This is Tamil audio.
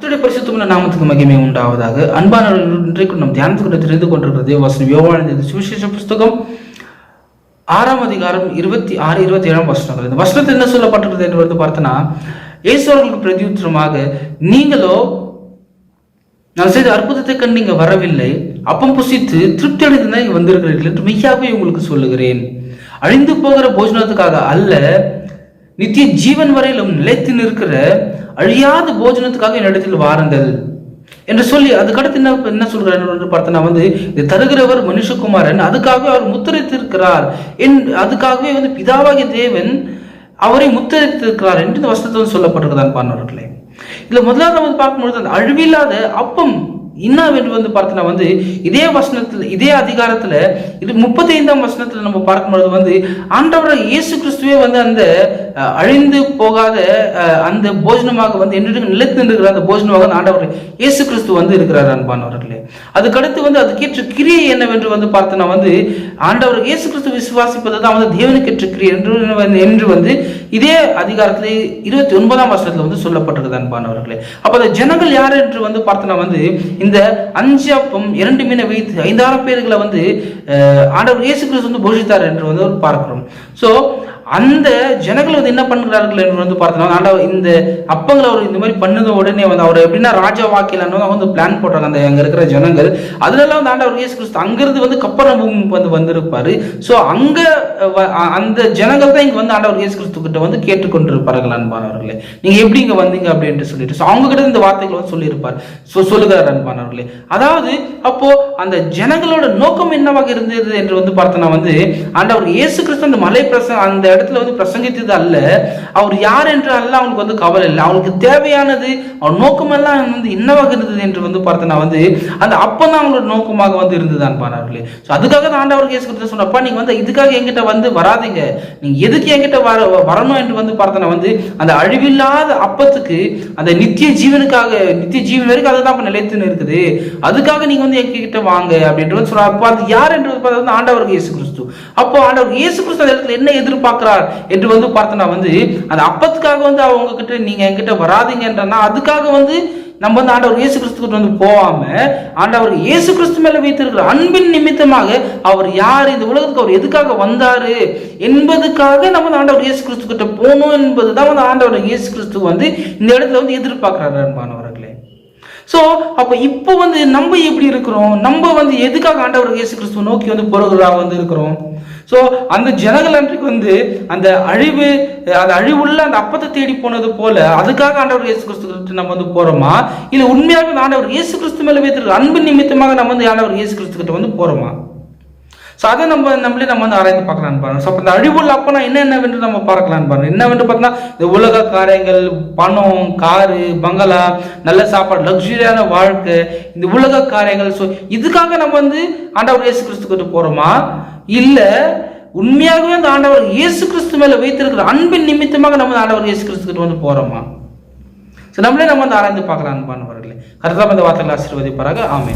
கத்துடைய பரிசுத்தமான நாமத்துக்கு மகிமை உண்டாவதாக. அன்பான இன்றைக்கு நம் தியானத்துக்கு தெரிந்து கொண்டிருக்கிறது வசனம் யோவானது சுவிசேஷ புஸ்தகம் ஆறாம் அதிகாரம் இருபத்தி ஆறு இருபத்தி ஏழாம் வசனங்கள். இந்த வசனத்தில் என்ன சொல்லப்பட்டிருக்கிறது என்று வந்து பார்த்தோன்னா இயேசு பிரதியுத்தரமாக நீங்களோ நான் செய்த அற்புதத்தை கண்டு நீங்க வரவில்லை. அப்பம் புசித்து திருப்தி அடைந்து தான் வந்திருக்கிறீர்கள் என்று மெய்யாகவே உங்களுக்கு சொல்லுகிறேன். அழிந்து போகிற போஜனத்துக்காக அல்ல நித்திய ஜீவன் வரையிலும் நிலைத்து நிற்கிற அழியாத போஜனத்துக்காக என்னிடத்தில் வாருங்கள் என்று சொல்லி அதுக்கடுத்து என்ன என்ன சொல்கிறார் என்று பார்த்தனா வந்து இது தருகிறவர் மனுஷகுமாரன் அதுக்காக அவர் முத்திரைத்திருக்கிறார் என் அதுக்காகவே வந்து பிதாவாகிய தேவன் அவரை முத்திரைத்திருக்கிறார் என்று இந்த வசனத்தில் வந்து சொல்லப்பட்டிருக்கிறான் பாண்டவர்களே இதுல முதலாவது நம்ம வந்து பார்க்கும்பொழுது அந்த அழிவில்லாத அப்பம் இன்னவென்று வந்து பார்த்தோன்னா வந்து இதே வசனத்தில் இதே அதிகாரத்தில் இது முப்பத்தி ஐந்தாம் வசனத்தில் நம்ம பார்க்கும்பொழுது வந்து ஆண்டவர் இயேசு கிறிஸ்துவே வந்து அந்த அழிந்து போகாத அந்த போஜனமாக வந்து என்று நிலைத்து நின்றுகிற அந்த போஜனமாக அந்த ஆண்டவர் இயேசு கிறிஸ்து வந்து இருக்கிறார் அன்பானவர்களே அதுக்கடுத்து வந்து அதுக்கேற்ற கிரியை என்னவென்று வந்து பார்த்தோன்னா வந்து ஆண்டவர் இயேசு கிறிஸ்து விசுவாசிப்பது தான் வந்து தேவனுக்கேற்ற கிரியை என்று என்று வந்து இதே அதிகாரத்தில் இருபத்தி ஒன்பதாம் வருஷத்துல வந்து சொல்லப்பட்டிருக்கு அன்பானவர்களே. அப்போ அந்த ஜனங்கள் யார் என்று வந்து பார்த்தோன்னா வந்து இந்த அஞ்சு அப்பம் இரண்டு மீனை வைத்து ஐந்தாயிரம் பேர்களை வந்து ஆண்டவர் இயேசு கிறிஸ்து வந்து போஷித்தார் என்று வந்து பார்க்கிறோம். ஸோ அந்த ஜனங்கள் வந்து என்ன பண்ணுறார்கள் என்று வந்து பார்த்தோம்னா ஆண்டவர் இந்த அப்பங்களை அவர் இந்த மாதிரி பண்ணது உடனே வந்து அவர் எப்படின்னா ராஜா வாக்கிலான்னு வந்து பிளான் போடுறாங்க அந்த அங்கே இருக்கிற ஜனங்கள். அதுலலாம் வந்து ஆண்டவர் இயேசு கிறிஸ்து அங்கிருந்து வந்து கப்பரம் வந்து வந்திருப்பார். ஸோ அங்கே வ- அந்த ஜனங்கள் தான் இங்கே வந்து ஆண்டவர் இயேசு கிறிஸ்து கிட்ட வந்து கேட்டுக்கொண்டிருப்பார்கள் அன்பானவர்களே. நீங்கள் எப்படி இங்கே வந்தீங்க அப்படின்ட்டு சொல்லிட்டு ஸோ அவங்க கிட்ட இந்த வார்த்தைகள் வந்து சொல்லியிருப்பார். ஸோ சொல்லுகிறார் அன்பானவர்களே. அதாவது அப்போது அந்த ஜனங்களோட நோக்கம் என்னவாக இருந்தது என்று வந்து பார்த்தோன்னா வந்து ஆண்டவர் இயேசு கிறிஸ்து அந்த மலை பிரச அந்த இடத்துல வந்து பிரசங்கித்தது அல்ல. அவர் யார் என்று அல்ல அவனுக்கு வந்து கவலை இல்லை. அவனுக்கு தேவையானது அவன் நோக்கமெல்லாம் வந்து என்னவாக இருந்தது என்று வந்து பார்த்தோன்னா வந்து அந்த அப்பதான் அவங்களோட நோக்கமாக வந்து இருந்ததுதான் பாருங்களே ஸோ அதுக்காக தான் ஆண்டவர் இயேசு கிறிஸ்து சொன்னப்பா நீங்கள் வந்து இதுக்காக என்கிட்ட வந்து வராதீங்க. நீங்கள் எதுக்கு என்கிட்ட வர வரணும் என்று வந்து பார்த்தோன்னா வந்து அந்த அழிவில்லாத அப்பத்துக்கு அந்த நித்திய ஜீவனுக்காக நித்திய ஜீவன் வரைக்கும் அதுதான் இப்போ நிலைத்துன்னு இருக்குது அதுக்காக நீங்கள் வந்து எங்ககிட்ட வாங்க அப்படின்றது வந்து சொல்றாரு அப்போ அது யார் என்று வந்து பார்த்தா வந்து ஆண்டவர் இயேசு கிறிஸ்து. அப்போ ஆண்டவர் இயேசு கிறிஸ்து அந்த இடத்துல என்ன எதிர்பார்க்கிறார் என்று வந்து பார்த்தோன்னா வந்து அந்த அப்பத்துக்காக வந்து அவங்க கிட்ட நீங்க என்கிட்ட வராதீங்கன்றனா அதுக்காக வந்து நம்ம வந்து ஆண்டவர் இயேசு கிறிஸ்து கிட்ட வந்து போகாம ஆண்டவர் இயேசு கிறிஸ்து மேல வைத்திருக்கிற அன்பின் நிமித்தமாக அவர் யார் இந்த உலகத்துக்கு அவர் எதுக்காக வந்தாரு என்பதுக்காக நம்ம வந்து ஆண்டவர் இயேசு கிறிஸ்து கிட்ட போகணும் என்பதுதான் வந்து ஆண்டவர் இயேசு கிறிஸ்து வந்து இந்த இடத்துல வந்து எதிர்பார்க்கிறாரு அன்பானவர்களே. ஸோ அப்போ இப்போ வந்து நம்ம எப்படி இருக்கிறோம்? நம்ம வந்து எதுக்காக ஆண்டவர் இயேசு கிறிஸ்துவ நோக்கி வந்து பொருளாக வந்து இருக்கிறோம்? ஸோ அந்த ஜனங்கள் அன்றைக்கு வந்து அந்த அழிவு அந்த அழிவுள்ள அந்த அப்பத்தை தேடி போனது போல அதுக்காக ஆண்டவர் இயேசு கிறிஸ்து கிட்ட நம்ம வந்து போகிறோமா இல்லை உண்மையாக ஆண்டவர் இயேசு கிறிஸ்து மேலே வைத்திருக்கிற அன்பு நிமித்தமாக நம்ம வந்து ஆண்டவர் இயேசு கிறிஸ்து கிட்ட வந்து போகிறோமா ஸோ அதை நம்ம நம்மளே நம்ம வந்து ஆராய்ந்து பார்க்கலாம் பாருங்க. ஸோ அப்போ இந்த அழிவுள்ள அப்பனா என்ன என்னவென்று நம்ம பார்க்கலாம் பாருங்க. என்னவென்று பார்த்தா இந்த உலக காரியங்கள் பணம் காரு பங்களா நல்ல சாப்பாடு லக்ஸுரியான வாழ்க்கை இந்த உலக காரியங்கள். ஸோ இதுக்காக நம்ம வந்து ஆண்டவர் இயேசு கிறிஸ்து போகிறோமா போறோமா? இல்லை உண்மையாகவே அந்த ஆண்டவர் இயேசு கிறிஸ்து மேல வைத்திருக்கிற அன்பின் நிமித்தமாக நம்ம ஆண்டவர் இயேசு கிறிஸ்து வந்து போறோமா? ஸோ நம்மளே நம்ம வந்து ஆராய்ந்து பார்க்கலாம் அன்பானவர்களே கரெக்டாக இந்த வார்த்தைகளை ஆசீர்வதிப்பாராக. ஆமே